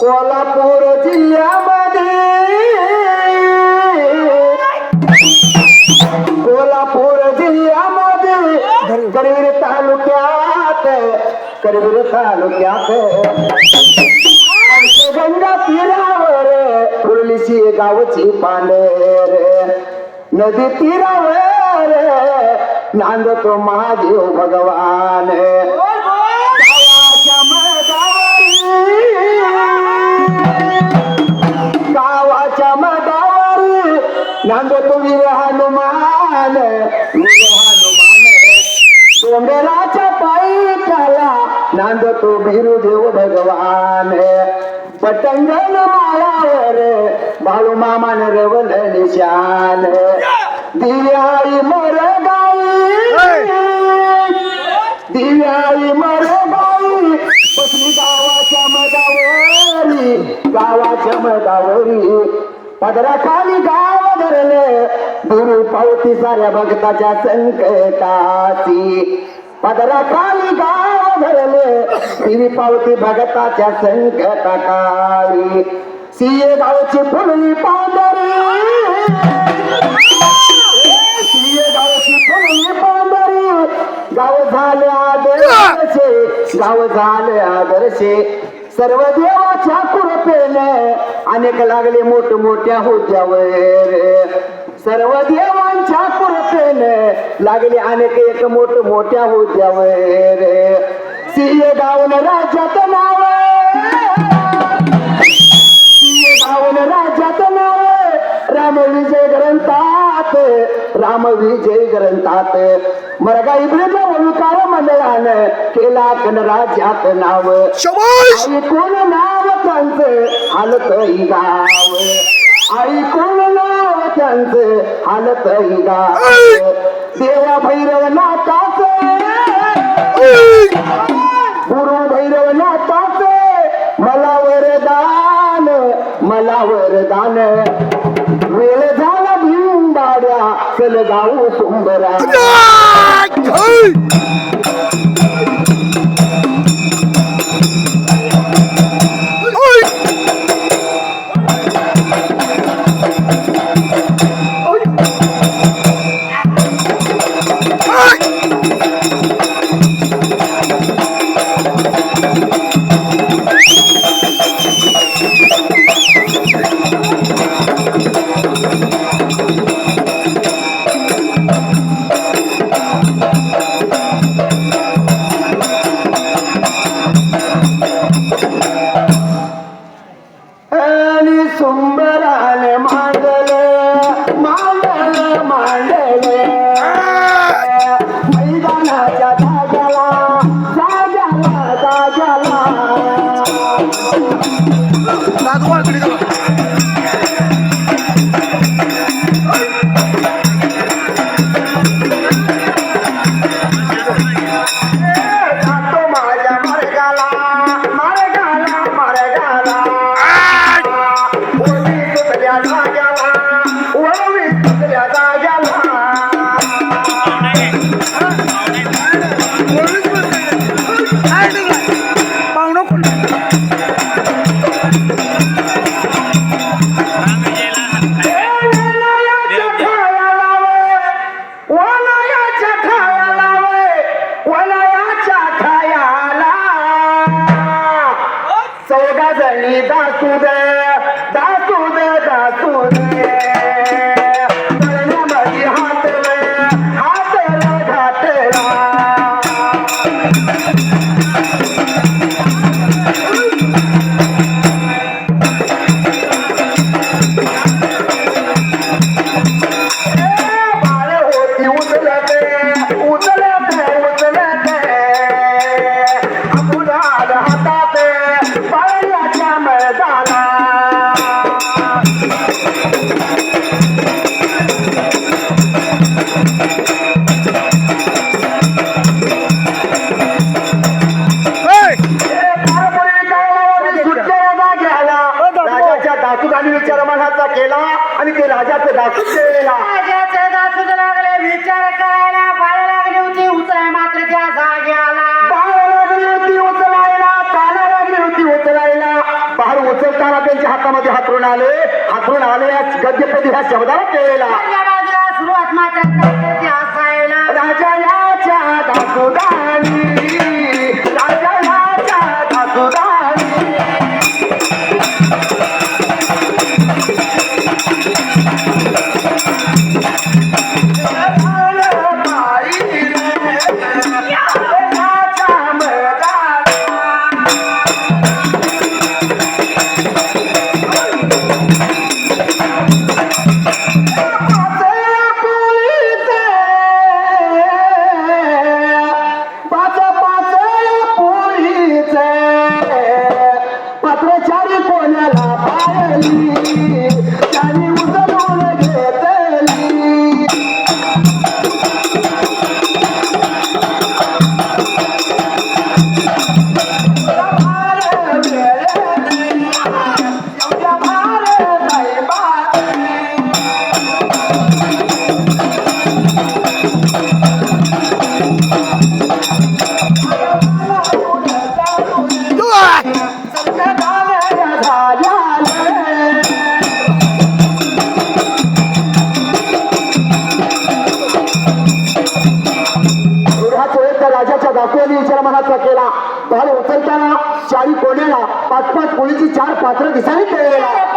कोल्हापूर जिल्ह्यामध्ये. कोल्हापूर जिल्ह्यामध्ये. करवीर तालुक्यात करवीर तालुक्यात. गंगा तीरावर कुर्लीची गावची पांढर. नदी तीरावर नांदतो महादेव भगवान. पटंगण माळावर बाळू मामान रवल निशान. दिव्याळी मर गाई दिव्याळी मर गाई बसली गावाच्या मधावरी गावाच्या मधावरी. पदराखाली गाव धरले गुरु पावती साऱ्या भक्ताच्या संकटाची. पदराखाली गाव धरले तिरी पावती भगताच्या संकटा काळी सिये गावची फुलली पांढरी सिये गावची फुलली पांढरी गाव झाले आदर्शे गाव झाले आदर्शे सर्व देवाच्या कृपेने अनेक लागले मोठ मोठ्या हुद्यावर सर्व देवांच्या कृपेने लागले अनेक एक मोठ मोठ्या हुद्यावर सिंह गावन राज्यात नाव सिंह गावन राज्यात नाव राम विजय ग्रंथात राम विजय ग्रंथात. मरगाई ब्रज ओंकार मंडळानं केला कन राज्यात नाव ऐकून नाव त्यांचं? हालतही गाव. ऐकून नाव त्यांचं? हालतही गाव. देवा भैरव नाथाच. गुरु भैरवनाथाच मला वरदान मला वरदान. वेळ झाला भिंबाड्या चल गाऊ कुंभरा राजाचं दाखवून ठेवलेला राजाचं दासूच लागले विचार करायला बाळ लागली होती उचलाय मात्र त्या जाग्याला बाळ लागली होती उचलायला पाला लागली होती उचलायला. बाहेर उचलताना त्यांच्या हातामध्ये हातरून आले. हातरून आले या गद्यपदी ह्या शब्दाला केलेला सुरुवात मात्र మాత్రం దిశాన్ని తెలియాలి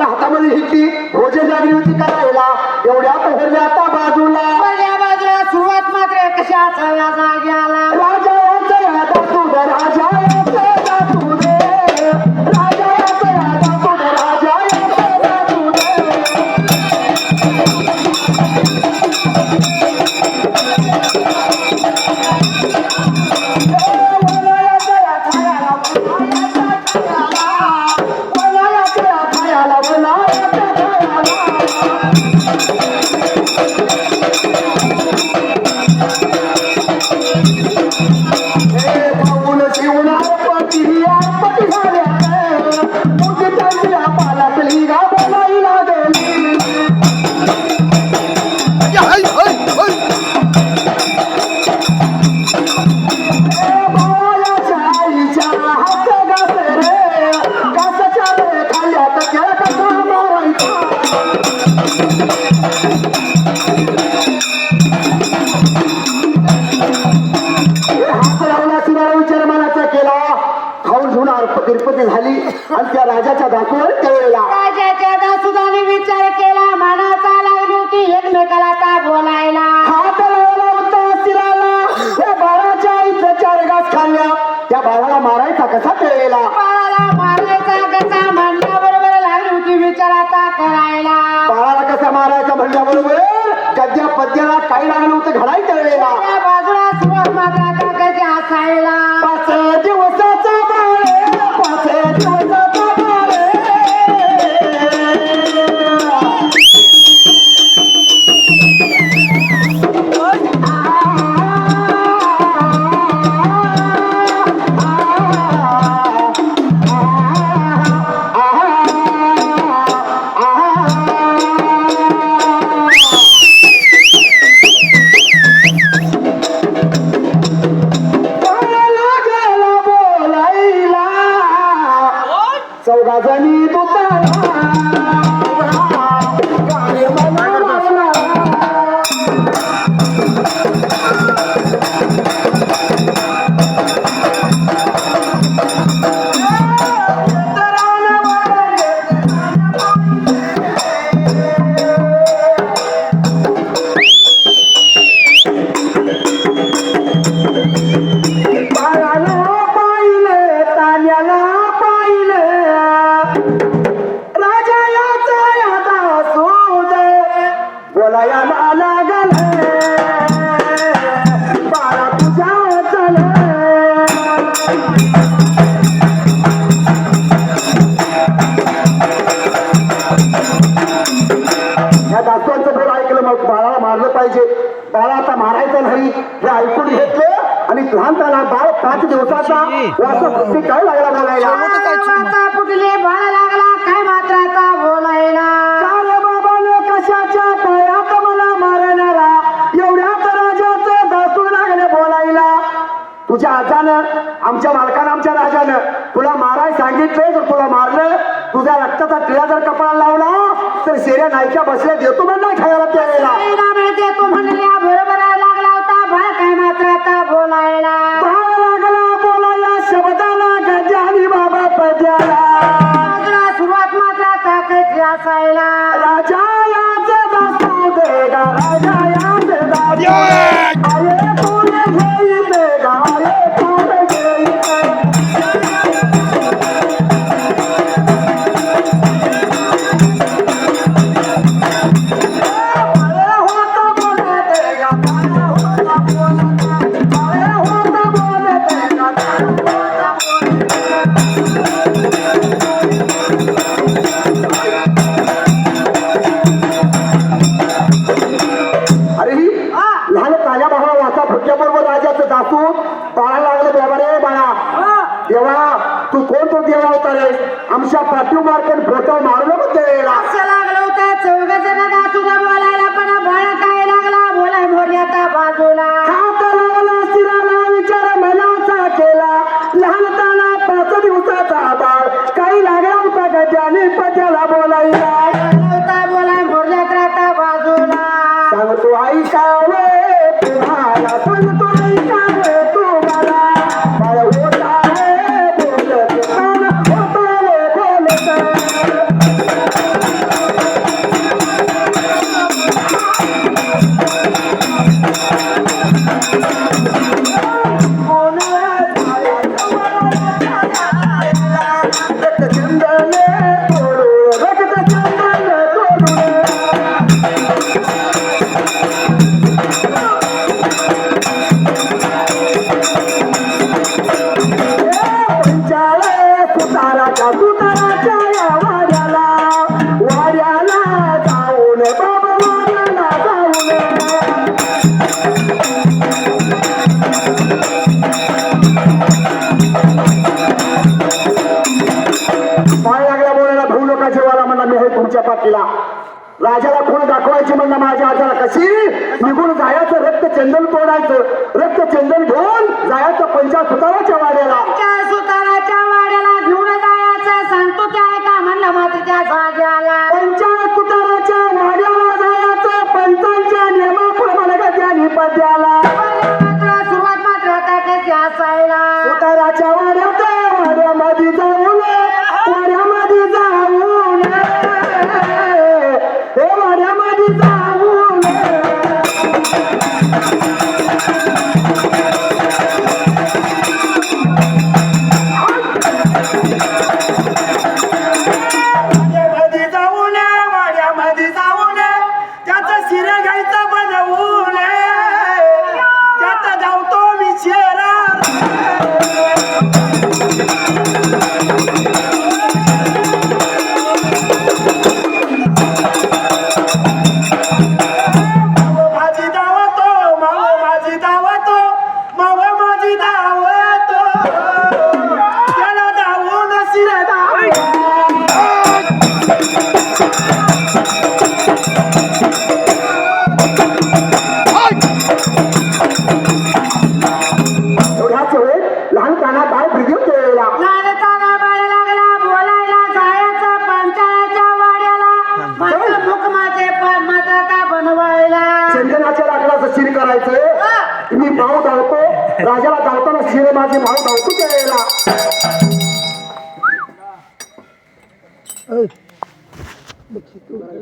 आपल्या हातामध्ये घेतली रोजे जागली होती करायला एवढ्या मारायचा कसा खेळलेला बाळाला मारायचा कसा म्हणल्या करायला. बाळाला कसा मारायचा म्हणल्या बरोबर गद्या पद्याला काही लागलं होतं घडाई तळलेला बाजूला असायला. प्रलयाला लागले बारा तुझा चले. बाळाला मारलं पाहिजे. बाळा आता मारायचं नाही. हे ऐकून घेतलं आणि लहान त्याला बाळ पाच दिवसाचा वाटत काय लागला घालायला? तुझ्या आजानं आमच्या मालकानं आमच्या राजानं. तुला माराय सांगितलंय जर तुला मारलं तुझ्या रक्ताचा टिळा जर कपडा लावला तर शेऱ्या नायक्या बसल्या देतो म्हणला खायला देतो म्हणल्या लागला काय बोलायला? बोलायला बाबा सुरुवात मात्र असायला? শুধুমাত্র প্রথম वाटला राजाला कोण दाखवायची म्हणलं माझ्या हाताला कशी? निघून जायाचं रक्त चंदन तोडायचं. रक्त चंदन घेऊन जायाचं पंचा सुताराच्या वाड्याला. सुताराच्या वाड्याला घेऊन जायचं. सांगतो काय का म्हणलं मात्र त्या जाग्याला.